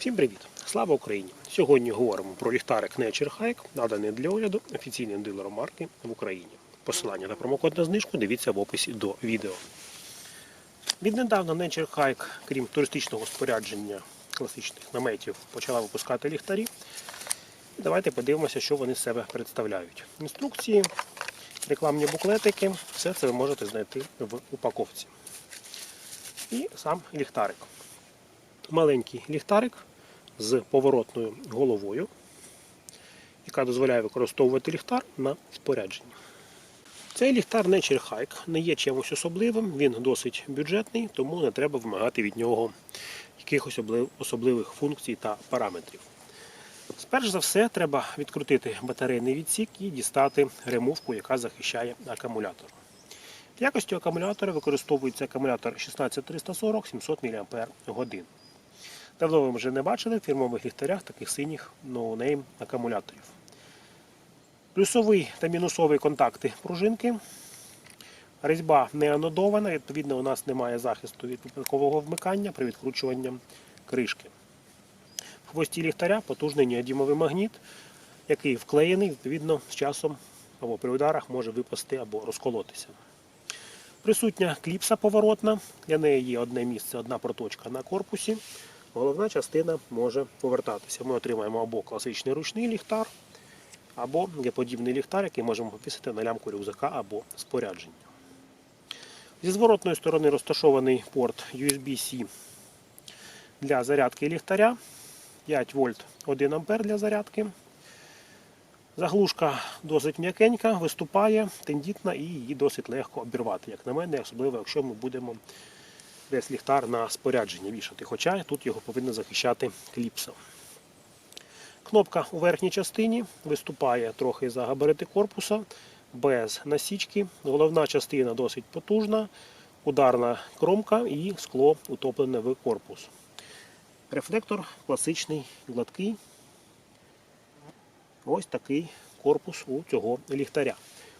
Всім привіт! Слава Україні! Сьогодні говоримо про ліхтарик Nature Hike, наданий для огляду офіційним дилером марки в Україні. Посилання на промокод на знижку дивіться в описі до відео. Віднедавна Nature Hike, крім туристичного спорядження класичних наметів, почала випускати ліхтарі. Давайте подивимося, що вони з себе представляють. Інструкції, рекламні буклетики, все це ви можете знайти в упаковці. І сам ліхтарик маленький ліхтарик з поворотною головою, яка дозволяє використовувати ліхтар на спорядженні. Цей ліхтар Nature Hike не є чимось особливим, він досить бюджетний, тому не треба вимагати від нього якихось особливих функцій та параметрів. Сперш за все, треба відкрутити батарейний відсік і дістати ремувку, яка захищає акумулятор. В якості акумулятора використовується акумулятор 16340 700 мАч. Давно ви вже не бачили в фірмових ліхтарях таких синіх ноунейм акумуляторів. Плюсовий та мінусовий контакти пружинки. Різьба не анодована, відповідно, у нас немає захисту від випадкового вмикання при відкручуванні кришки. В хвості ліхтаря потужний неодімовий магніт, який вклеєний, відповідно, з часом або при ударах може випасти або розколотися. Присутня кліпса поворотна, для неї є одне місце, одна проточка на корпусі. Головна частина може повертатися. Ми отримаємо або класичний ручний ліхтар, або подібний ліхтар, який можемо повісити на лямку рюкзака або спорядження. Зі зворотної сторони розташований порт USB-C для зарядки ліхтаря, 5 вольт 1 ампер для зарядки. Заглушка досить м'якенька, виступає, тендітна і її досить легко обірвати, як на мене, особливо якщо ми будемо десь ліхтар на спорядження вішати, хоча тут його повинна захищати кліпса. Кнопка у верхній частині виступає трохи за габарити корпуса, без насічки. Головна частина досить потужна, ударна кромка і скло утоплене в корпус. Рефлектор класичний, гладкий. Ось такий корпус у цього ліхтаря.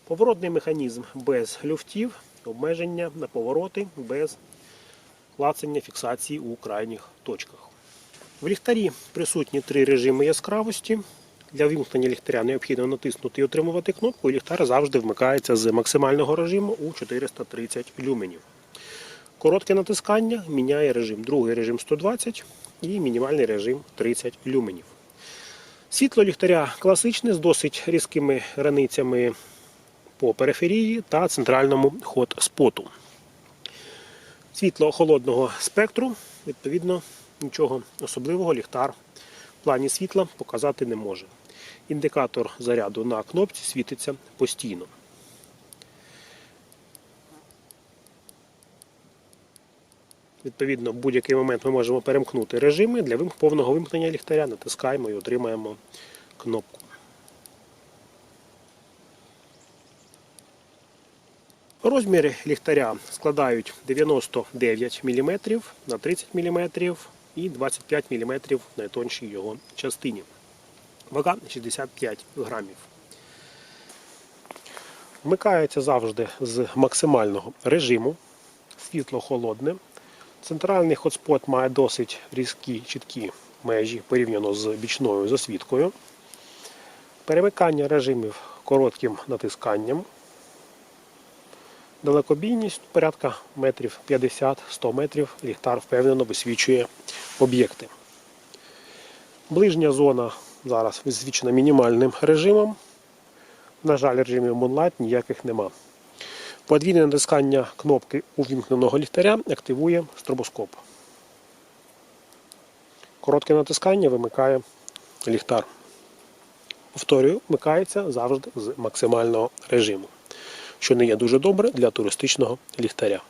Поворотний механізм без люфтів, обмеження на повороти без клацання фіксації у крайніх точках. В ліхтарі присутні три режими яскравості. Для вимкнення ліхтаря необхідно натиснути і отримувати кнопку, і ліхтар завжди вмикається з максимального режиму у 430 люменів. Коротке натискання міняє режим. Другий режим 120 і мінімальний режим 30 люменів. Світло ліхтаря класичне з досить різкими границями по периферії та центральному ход-споту. Світло холодного спектру, відповідно, нічого особливого ліхтар в плані світла показати не може. Індикатор заряду на кнопці світиться постійно. Відповідно, в будь-який момент ми можемо перемкнути режими. Для повного вимкнення ліхтаря натискаємо і отримаємо кнопку. Розміри ліхтаря складають 99 мм на 30 мм і 25 мм найтоншій його частині. Вага 65 грамів. Вмикається завжди з максимального режиму. Світло холодне. Центральний хотспот має досить різкі, чіткі межі порівняно з бічною засвіткою. Перемикання режимів коротким натисканням. Далекобійність порядка метрів 50-100 метрів. Ліхтар впевнено висвічує об'єкти. Ближня зона зараз висвічена мінімальним режимом. На жаль, режимів Moonlight ніяких нема. Подвійне натискання кнопки увімкненого ліхтаря активує стробоскоп. Коротке натискання вимикає ліхтар. Повторюю, вмикається завжди з максимального режиму, що не є дуже добре для туристичного ліхтаря.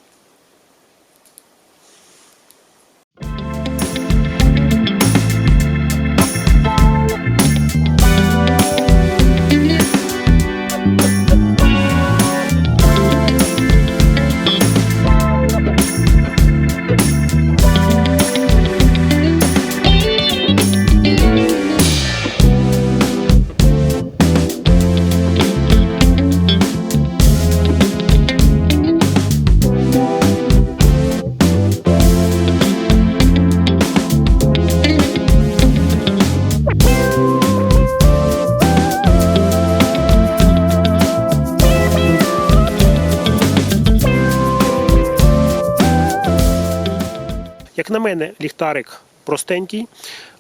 На мене, ліхтарик простенький,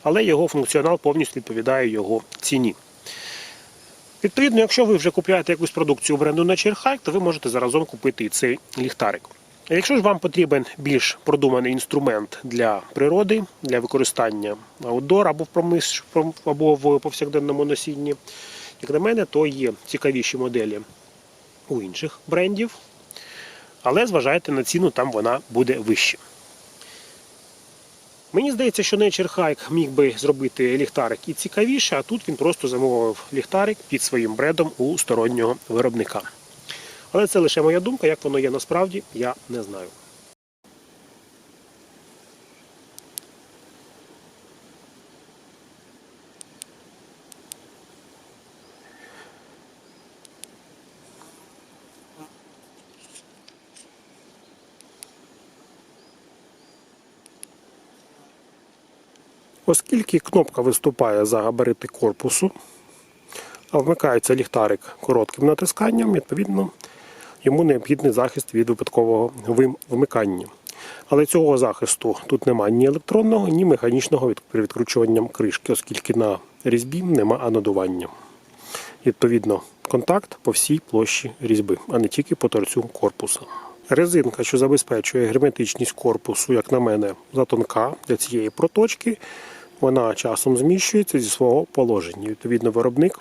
але його функціонал повністю відповідає його ціні. Відповідно, якщо ви вже купуєте якусь продукцію бренду Nature Hike, то ви можете заразом купити і цей ліхтарик. Якщо ж вам потрібен більш продуманий інструмент для природи, для використання аутдор або в промис, або в повсякденному носінні, як на мене, то є цікавіші моделі у інших брендів, але зважайте на ціну, там вона буде вища. Мені здається, що Nature Hike міг би зробити ліхтарик і цікавіше, а тут він просто замовив ліхтарик під своїм брендом у стороннього виробника. Але це лише моя думка, як воно є насправді, я не знаю. Оскільки кнопка виступає за габарити корпусу, а вмикається ліхтарик коротким натисканням, відповідно, йому необхідний захист від випадкового вмикання. Але цього захисту тут немає ні електронного, ні механічного при кришки, оскільки на різьбі нема анодування. Відповідно, контакт по всій площі різьби, а не тільки по торцю корпуса. Резинка, що забезпечує герметичність корпусу, як на мене, затонка для цієї проточки, вона часом зміщується зі свого положення. Відповідно, виробник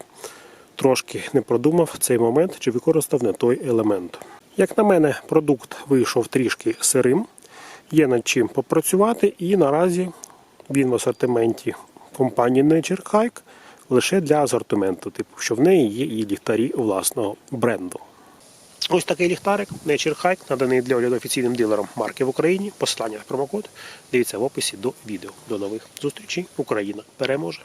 трошки не продумав цей момент чи використав не той елемент. Як на мене, продукт вийшов трішки сирим, є над чим попрацювати, і наразі він в асортименті компанії Nature Hike лише для асортименту, типу, що в неї є і ліхтарі власного бренду. Ось такий ліхтарик Nature Hike, наданий для огляду офіційним дилером марки в Україні. Посилання на промокод дивіться в описі до відео. До нових зустрічей. Україна переможе!